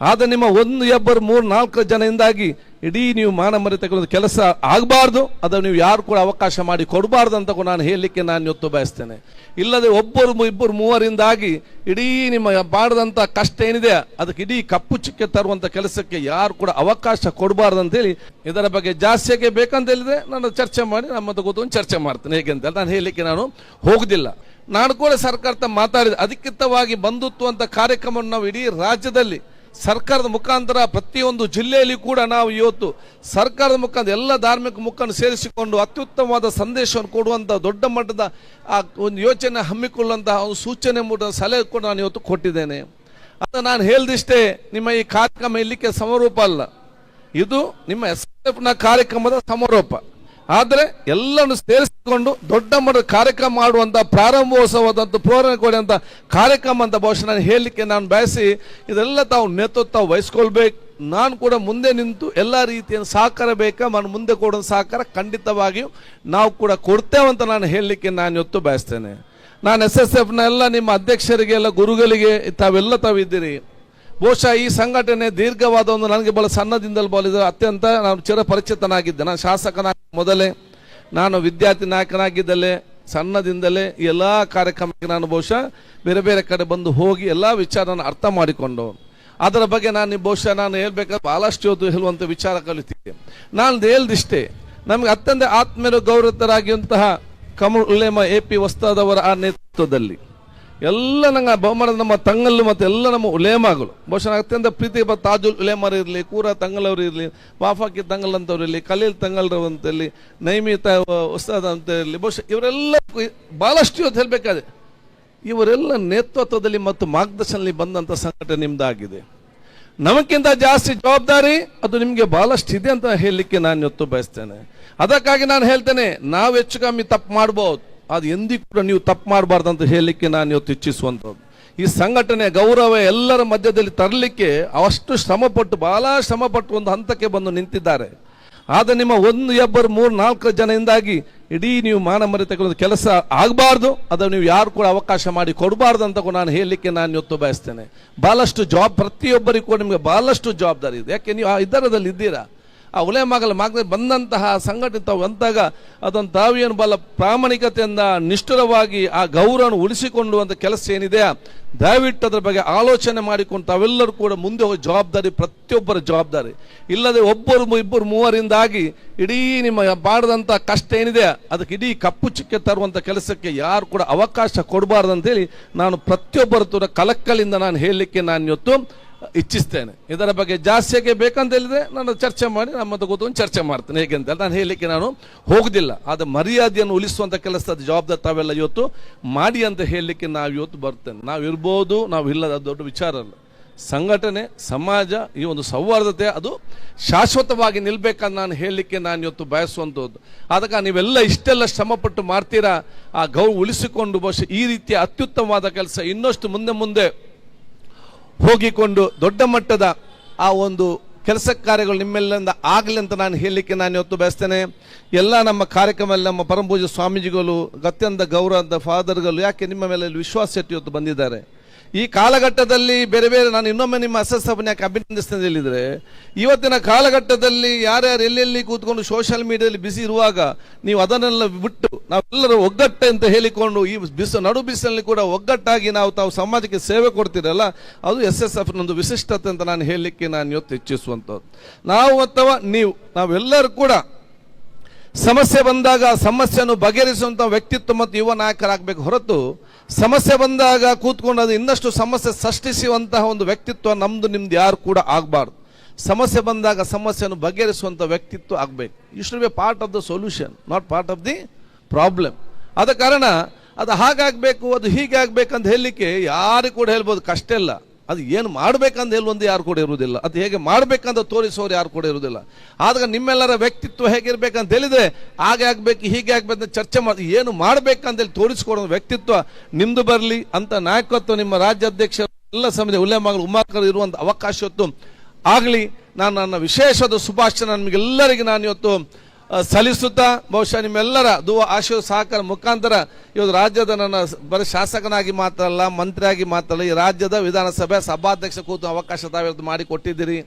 ಆದ್ರೆ ನಿಮ್ಮ ಒಂದು ಇಬ್ಬರು ಮೂರು, ನಾಲ್ಕು ಜನದಿಂದಾಗಿ ಇಡೀ ನೀವು ಮಾನ ಮರೆತಕ್ಕಂಥ ಕೆಲಸ ಆಗಬಾರ್ದು. ಅದನ್ನು ನೀವು ಯಾರು ಕೂಡ ಅವಕಾಶ ಮಾಡಿ ಕೊಡಬಾರ್ದು ಅಂತ ಕೂಡ ನಾನು ಹೇಳಲಿಕ್ಕೆ ನಾನು ಇವತ್ತು ಬಯಸ್ತೇನೆ. ಇಲ್ಲದೆ ಒಬ್ಬರು, ಇಬ್ಬರು, ಮೂವರಿಂದಾಗಿ ಇಡೀ ನಿಮ್ಮ ಮಾಡಿದಂಥ ಕಷ್ಟ ಏನಿದೆ, ಅದಕ್ಕೆ ಇಡೀ ಕಪ್ಪು ಚಿಕ್ಕೆ ತರುವಂಥ ಕೆಲಸಕ್ಕೆ ಯಾರು ಕೂಡ ಅವಕಾಶ ಕೊಡಬಾರ್ದು ಅಂತೇಳಿ ಇದರ ಬಗ್ಗೆ ಜಾಸ್ತಿಯಾಗಿ ಬೇಕಂತ ಹೇಳಿದ್ರೆ ನಾನು ಚರ್ಚೆ ಮಾಡಿ ನಮ್ಮ ಕೂತ್ಕೊಂಡು ಚರ್ಚೆ ಮಾಡ್ತೇನೆ. ಹೇಗೆ ಅಂತ ನಾನು ಹೇಳಲಿಕ್ಕೆ ನಾನು ಹೋಗುದಿಲ್ಲ. ನಾನು ಕೂಡ ಸರ್ಕಾರದ ಮಾತಾಡಿದೆ. ಅಧಿಕೃತವಾಗಿ ಬಂಧುತ್ವ ಅಂತ ಕಾರ್ಯಕ್ರಮವನ್ನು ನಾವು ಇಡೀ ರಾಜ್ಯದಲ್ಲಿ ಸರ್ಕಾರದ ಮುಖಾಂತರ ಪ್ರತಿಯೊಂದು ಜಿಲ್ಲೆಯಲ್ಲಿ ಕೂಡ ನಾವು ಇವತ್ತು ಸರ್ಕಾರದ ಮುಖಾಂತರ ಎಲ್ಲ ಧಾರ್ಮಿಕ ಮುಖವನ್ನು ಸೇರಿಸಿಕೊಂಡು ಅತ್ಯುತ್ತಮವಾದ ಸಂದೇಶವನ್ನು ಕೊಡುವಂಥ ದೊಡ್ಡ ಮಟ್ಟದ ಆ ಒಂದು ಯೋಚನೆ ಹಮ್ಮಿಕೊಳ್ಳುವಂತಹ ಒಂದು ಸೂಚನೆ ಮೂಡ ಸಲಹೆ ಕೂಡ ನಾನು ಇವತ್ತು ಕೊಟ್ಟಿದ್ದೇನೆ. ಅಂತ ನಾನು ಹೇಳ್ದಿಷ್ಟೇ ನಿಮ್ಮ ಈ ಕಾರ್ಯಕ್ರಮ ಇಲ್ಲಿಕ್ಕೆ ಸಮಾರೋಪ ಅಲ್ಲ. ಇದು ನಿಮ್ಮ ಎಸ್ ಕಾರ್ಯಕ್ರಮದ ಸಮಾರೋಪ. ಆದರೆ ಎಲ್ಲವನ್ನು ಸೇರಿಸಿಕೊಂಡು ದೊಡ್ಡ ಮಟ್ಟದ ಕಾರ್ಯಕ್ರಮ ಮಾಡುವಂಥ ಪ್ರಾರಂಭೋತ್ಸವದಂತ ಪ್ರೇರಣೆ ಕೊಡುವಂಥ ಕಾರ್ಯಕ್ರಮ ಅಂತ ಬಹುಶಃ ನಾನು ಹೇಳಲಿಕ್ಕೆ ನಾನು ಬಯಸಿ ಇದೆಲ್ಲ ತಾವು ನೇತೃತ್ವ ವಹಿಸ್ಕೊಳ್ಬೇಕು. ನಾನು ಕೂಡ ಮುಂದೆ ನಿಂತು ಎಲ್ಲ ರೀತಿಯ ಸಹಕಾರ ಬೇಕಾ? ನಾನು ಮುಂದೆ ಕೊಡೋ ಸಹಕಾರ ಖಂಡಿತವಾಗಿಯೂ ನಾವು ಕೂಡ ಕೊಡ್ತೇವಂತ ನಾನು ಹೇಳಲಿಕ್ಕೆ ನಾನು ಇವತ್ತು ಬಯಸ್ತೇನೆ. ನಾನು ಎಸ್ ಎಸ್ ಎಫ್ನ ಎಲ್ಲ ನಿಮ್ಮ ಅಧ್ಯಕ್ಷರಿಗೆ ಎಲ್ಲ ಗುರುಗಳಿಗೆ ತಾವೆಲ್ಲ ತಾವಿದ್ದೀರಿ ಬಹುಶಃ ಈ ಸಂಘಟನೆ ದೀರ್ಘವಾದ ಒಂದು ನನಗೆ ಬಹಳ ಸಣ್ಣದಿಂದಲೂ ಬಾಲಿದ ಅತ್ಯಂತ ನಾನು ಚಿರಪರಿಚಿತನಾಗಿದ್ದೆ ನಾನು ಶಾಸಕನ ಮೊದಲೇ, ನಾನು ವಿದ್ಯಾರ್ಥಿ ನಾಯಕನಾಗಿದ್ದಲ್ಲೇ, ಸಣ್ಣದಿಂದಲೇ ಎಲ್ಲ ಕಾರ್ಯಕ್ರಮಕ್ಕೆ ನಾನು ಬಹುಶಃ ಬೇರೆ ಬೇರೆ ಕಡೆ ಬಂದು ಹೋಗಿ ಎಲ್ಲ ವಿಚಾರನ ಅರ್ಥ ಮಾಡಿಕೊಂಡು, ಅದರ ಬಗ್ಗೆ ನಾನು ಬಹುಶಃ ನಾನು ಹೇಳ್ಬೇಕಾದ್ರೆ ಭಾಳಷ್ಟು ಹೊತ್ತು ಹೇಳುವಂಥ ವಿಚಾರ ಕಲಿತಿದ್ದೆ. ನಾನು ಹೇಳ್ದಿಷ್ಟೇ ನಮಗೆ ಅತ್ಯಂತ ಆತ್ಮೀಯರು ಗೌರವತರಾಗಿರುವಂತಹ ಕಮಲ್ ಉಲ್ಲೇಮ ಎ ಪಿ ವಸ್ತಾದವರ ಆ ನೇತೃತ್ವದಲ್ಲಿ ಎಲ್ಲ ನಂಗೆ ಬಹುಮಾನ ನಮ್ಮ ತಂಗಲ್ಲು ಮತ್ತು ಎಲ್ಲ ನಮ್ಮ ಉಲೇಮಾಗಳು. ಬಹುಶಃ ಅತ್ಯಂತ ಪ್ರೀತಿ ಬ- ತಾಜುಲ್ ಉಲೇಮರ್ ಇರಲಿ, ಕೂರ ತಂಗಲವ್ರು ಇರಲಿ ಬಾಫಾಕಿ ತಂಗಲ್ ಅಂತವ್ರು ಇರಲಿ ಖಲೀಲ್ ತಂಗಲ್ರವ್ ಅಂತ ಇರಲಿ ನೈಮಿತ ಅಂತ ಇರಲಿ ಬಹುಶಃ ಇವರೆಲ್ಲ ಭಾಳಷ್ಟು ಇವತ್ತು ಹೇಳಬೇಕಾದ್ರೆ, ಇವರೆಲ್ಲ ನೇತೃತ್ವದಲ್ಲಿ ಮತ್ತು ಮಾರ್ಗದರ್ಶನದಲ್ಲಿ ಬಂದಂಥ ಸಂಘಟನೆ ನಿಮ್ದಾಗಿದೆ. ನಮಗಿಂತ ಜಾಸ್ತಿ ಜವಾಬ್ದಾರಿ ಅದು ನಿಮಗೆ ಭಾಳಷ್ಟು ಇದೆ ಅಂತ ಹೇಳಲಿಕ್ಕೆ ನಾನು ಇವತ್ತು ಬಯಸ್ತೇನೆ. ಅದಕ್ಕಾಗಿ ನಾನು ಹೇಳ್ತೇನೆ, ನಾವು ಹೆಚ್ಚು ಕಮ್ಮಿ ತಪ್ಪು ಮಾಡ್ಬೋದು. ಅದು ಎಂದಿಗೂ ಕೂಡ ನೀವು ತಪ್ಪು ಮಾಡಬಾರ್ದು ಅಂತ ಹೇಳಲಿಕ್ಕೆ ನಾನು ಇವತ್ತು ಇಚ್ಛಿಸುವಂಥದ್ದು. ಈ ಸಂಘಟನೆ ಗೌರವ ಎಲ್ಲರ ಮಧ್ಯದಲ್ಲಿ ತರಲಿಕ್ಕೆ ಅಷ್ಟು ಶ್ರಮಪಟ್ಟು, ಬಹಳ ಶ್ರಮಪಟ್ಟು ಒಂದು ಹಂತಕ್ಕೆ ಬಂದು ನಿಂತಿದ್ದಾರೆ. ಆದರೆ ನಿಮ್ಮ ಒಂದು, ಇಬ್ಬರು, ಮೂರು, ನಾಲ್ಕು ಜನದಿಂದಾಗಿ ಇಡೀ ನೀವು ಮಾನಮರ್ಯ ತಗೊಳ್ಳೋದು ಕೆಲಸ ಆಗಬಾರ್ದು. ಅದನ್ನು ನೀವು ಯಾರು ಕೂಡ ಅವಕಾಶ ಮಾಡಿ ಕೊಡಬಾರ್ದು ಅಂತ ಕೂಡ ನಾನು ಹೇಳಲಿಕ್ಕೆ ನಾನು ಇವತ್ತು ಬಯಸ್ತೇನೆ. ಭಾಳಷ್ಟು ಜವಾಬ್ ಪ್ರತಿಯೊಬ್ಬರಿಗೂ ಕೂಡ ನಿಮಗೆ ಭಾಳಷ್ಟು ಜವಾಬ್ದಾರಿ ಇದೆ. ಯಾಕೆ, ನೀವು ಆ ಇದರದಲ್ಲಿ ಇದ್ದೀರಾ? ಆ ಉಲೆ ಮಗಲ ಮಾಗ ಬಂದಂತಹ ಸಂಘಟನೆ ತಾವು ಅಂತಾಗ ಅದನ್ನು ಬಲ ಪ್ರಾಮಾಣಿಕತೆಯಿಂದ ನಿಷ್ಠುರವಾಗಿ ಆ ಗೌರವವನ್ನು ಉಳಿಸಿಕೊಂಡು ಕೆಲಸ ಏನಿದೆ ದಯವಿಟ್ಟು ಅದ್ರ ಬಗ್ಗೆ ಆಲೋಚನೆ ಮಾಡಿಕೊಂಡು ತಾವೆಲ್ಲರೂ ಕೂಡ ಮುಂದೆ ಹೋಗಿ ಜವಾಬ್ದಾರಿ, ಪ್ರತಿಯೊಬ್ಬರ ಜವಾಬ್ದಾರಿ. ಇಲ್ಲದೆ ಒಬ್ಬರು ಇಬ್ಬರು ಮೂವರಿಂದಾಗಿ ಇಡೀ ನಿಮ್ಮ ಮಾಡಿದಂಥ ಕಷ್ಟ ಏನಿದೆ, ಅದಕ್ಕೆ ಇಡೀ ಕಪ್ಪು ಚಿಕ್ಕೆ ತರುವಂಥ ಕೆಲಸಕ್ಕೆ ಯಾರು ಕೂಡ ಅವಕಾಶ ಕೊಡಬಾರ್ದು ಅಂತೇಳಿ ನಾನು ಪ್ರತಿಯೊಬ್ಬರ ತರ ಕಲಕ್ಕಲಿಂದ ನಾನು ಹೇಳಲಿಕ್ಕೆ ನಾನು ಇವತ್ತು ಇಚ್ಛಿಸ್ತೇನೆ. ಇದರ ಬಗ್ಗೆ ಜಾಸ್ತಿಯಾಗಿ ಬೇಕಂತ ಹೇಳಿದ್ರೆ ನಾನು ಚರ್ಚೆ ಮಾಡಿ ನಮ್ಮ ಕೂತ್ಕೊಂಡು ಚರ್ಚೆ ಮಾಡ್ತೇನೆ. ಹೇಗೆ ಅಂತ ನಾನು ಹೇಳಲಿಕ್ಕೆ ನಾನು ಹೋಗುದಿಲ್ಲ. ಅದು ಮರ್ಯಾದೆಯನ್ನು ಉಳಿಸುವಂತ ಕೆಲಸದ ಜವಾಬ್ದಾರಿ ತಾವೆಲ್ಲ ಇವತ್ತು ಮಾಡಿ ಅಂತ ಹೇಳಲಿಕ್ಕೆ ನಾವು ಇವತ್ತು ಬರ್ತೇನೆ. ನಾವು ಇರ್ಬೋದು, ನಾವು ಇಲ್ಲದ ದೊಡ್ಡ ವಿಚಾರ ಅಲ್ಲ. ಸಂಘಟನೆ, ಸಮಾಜ, ಈ ಒಂದು ಸೌಹಾರ್ದತೆ ಅದು ಶಾಶ್ವತವಾಗಿ ನಿಲ್ಬೇಕಂತ ನಾನು ಹೇಳಲಿಕ್ಕೆ ನಾನು ಇವತ್ತು ಬಯಸುವಂಥದ್ದು ಅದಕ್ಕೆ ನೀವೆಲ್ಲ ಇಷ್ಟೆಲ್ಲ ಶ್ರಮಪಟ್ಟು ಮಾಡ್ತೀರಾ? ಆ ಗೌ ಉಳಿಸಿಕೊಂಡು ಬಹುಶಃ ಈ ರೀತಿಯ ಅತ್ಯುತ್ತಮವಾದ ಕೆಲಸ ಇನ್ನಷ್ಟು ಮುಂದೆ ಮುಂದೆ ಹೋಗಿಕೊಂಡು ದೊಡ್ಡ ಮಟ್ಟದ ಆ ಒಂದು ಕೆಲಸ ಕಾರ್ಯಗಳು ನಿಮ್ಮೆಲ್ಲಿಂದ ಆಗಲಿ ಅಂತ ನಾನು ಹೇಳಲಿಕ್ಕೆ ನಾನು ಇವತ್ತು ಬಯಸ್ತೇನೆ. ಎಲ್ಲ ನಮ್ಮ ಕಾರ್ಯಕ್ರಮದಲ್ಲಿ ನಮ್ಮ ಪರಮಪೂಜೆ ಸ್ವಾಮೀಜಿಗಳು, ಅತ್ಯಂತ ಗೌರವದ ಫಾದರ್ಗಳು ಯಾಕೆ ನಿಮ್ಮ ಮೇಲೆ ವಿಶ್ವಾಸ ಇಟ್ಟು ಇವತ್ತು ಬಂದಿದ್ದಾರೆ? ಈ ಕಾಲಘಟ್ಟದಲ್ಲಿ ಬೇರೆ ಬೇರೆ, ನಾನು ಇನ್ನೊಮ್ಮೆ ನಿಮ್ಮ ಅಸಸ್ಥಾಪನೆ ಯಾಕೆ ಅಭಿನಂದಿಸ್ತೇನೆ ಹೇಳಿದರೆ, ಇವತ್ತಿನ ಕಾಲಘಟ್ಟದಲ್ಲಿ ಯಾರ್ಯಾರು ಎಲ್ಲೆಲ್ಲಿ ಕೂತ್ಕೊಂಡು ಸೋಷಿಯಲ್ ಮೀಡಿಯಾದಲ್ಲಿ ಬಿಸಿ ಇರುವಾಗ, ನೀವು ಅದನ್ನೆಲ್ಲ ಬಿಟ್ಟು ನಾವೆಲ್ಲರೂ ಒಗ್ಗಟ್ಟೆ ಅಂತ ಹೇಳಿಕೊಂಡು ಈ ಬಿಸಿ, ನಡು ಬಿಸಿಲಲ್ಲಿ ಕೂಡ ಒಗ್ಗಟ್ಟಾಗಿ ನಾವು ತಾವು ಸಮಾಜಕ್ಕೆ ಸೇವೆ ಕೊಡ್ತೀರಲ್ಲ, ಅದು ಎಸ್ ಎಸ್ ಎಫ್ನೊಂದು ವಿಶಿಷ್ಟತೆ ಅಂತ ನಾನು ಹೇಳಲಿಕ್ಕೆ ನಾನು ಇವತ್ತು ಇಚ್ಛಿಸುವಂಥದ್ದು. ನಾವು ಅಥವಾ ನೀವು, ನಾವೆಲ್ಲರೂ ಕೂಡ ಸಮಸ್ಯೆ ಬಂದಾಗ ಸಮಸ್ಯೆಯನ್ನು ಬಗೆಹರಿಸುವಂಥ ವ್ಯಕ್ತಿತ್ವ ಮತ್ತು ಯುವ ನಾಯಕರಾಗಬೇಕು ಹೊರತು ಸಮಸ್ಯೆ ಬಂದಾಗ ಕೂತ್ಕೊಂಡು ಅದು ಇನ್ನಷ್ಟು ಸಮಸ್ಯೆ ಸೃಷ್ಟಿಸುವಂತಹ ಒಂದು ವ್ಯಕ್ತಿತ್ವ ನಮ್ದು, ನಿಮ್ದು ಯಾರು ಕೂಡ ಆಗಬಾರ್ದು. ಸಮಸ್ಯೆ ಬಂದಾಗ ಸಮಸ್ಯೆಯನ್ನು ಬಗೆಹರಿಸುವಂಥ ವ್ಯಕ್ತಿತ್ವ ಆಗಬೇಕು. You should be part of the solution not part of the problem ಆದ ಕಾರಣ ಅದು ಹಾಗಾಗಬೇಕು, ಅದು ಹೀಗೆ ಆಗಬೇಕಂತ ಹೇಳಲಿಕ್ಕೆ ಯಾರು ಕೂಡ ಹೇಳ್ಬೋದು. ಕಷ್ಟ ಇಲ್ಲ. ಅದು ಏನು ಮಾಡ್ಬೇಕಂತ ಒಂದು ಯಾರು ಕೂಡ ಇರುವುದಿಲ್ಲ. ಅದು ಹೇಗೆ ಮಾಡಬೇಕಂತ ತೋರಿಸೋರು ಯಾರು ಕೂಡ ಇರುವುದಿಲ್ಲ. ಆದಾಗ ನಿಮ್ಮೆಲ್ಲರ ವ್ಯಕ್ತಿತ್ವ ಹೇಗಿರ್ಬೇಕಂತ ಹೇಳಿದ್ರೆ, ಹಾಗೆ ಆಗಬೇಕು, ಹೀಗೆ ಆಗಬೇಕು ಚರ್ಚೆ ಮಾಡಿ, ಏನು ಮಾಡಬೇಕಂತೇಳಿ ತೋರಿಸ್ಕೊಡೋ ವ್ಯಕ್ತಿತ್ವ ನಿಮ್ದು ಬರಲಿ ಅಂತ ನಾಯಕತ್ವ ನಿಮ್ಮ ರಾಜ್ಯಾಧ್ಯಕ್ಷ ಎಲ್ಲ ಸಮಿತಿ, ಉಲ್ಲೇಮಗಳು ಉಮಾಕರ್ ಇರುವಂತ ಅವಕಾಶ ಇವತ್ತು ಆಗಲಿ. ನಾನು ನನ್ನ ವಿಶೇಷದ ಶುಭಾಶಯ ನಿಮಗೆಲ್ಲರಿಗೆ ನಾನು ಇವತ್ತು ಸಲ್ಲಿಸುತ್ತಾ ಬಹುಶಃ ನಿಮ್ಮೆಲ್ಲರ ದುವ ಆಶಯ ಸಹಕಾರ ಮುಖಾಂತರ ಇವತ್ತು ರಾಜ್ಯದ ನನ್ನ ಬರೀ ಶಾಸಕನಾಗಿ ಮಾತ್ರ ಅಲ್ಲ, ಮಂತ್ರಿಯಾಗಿ ಮಾತ್ರ ಈ ರಾಜ್ಯದ ವಿಧಾನಸಭೆ ಸಭಾಧ್ಯಕ್ಷ ಕೂತು ಅವಕಾಶ ತಾವಿವತ್ತು ಮಾಡಿಕೊಟ್ಟಿದ್ದೀರಿ.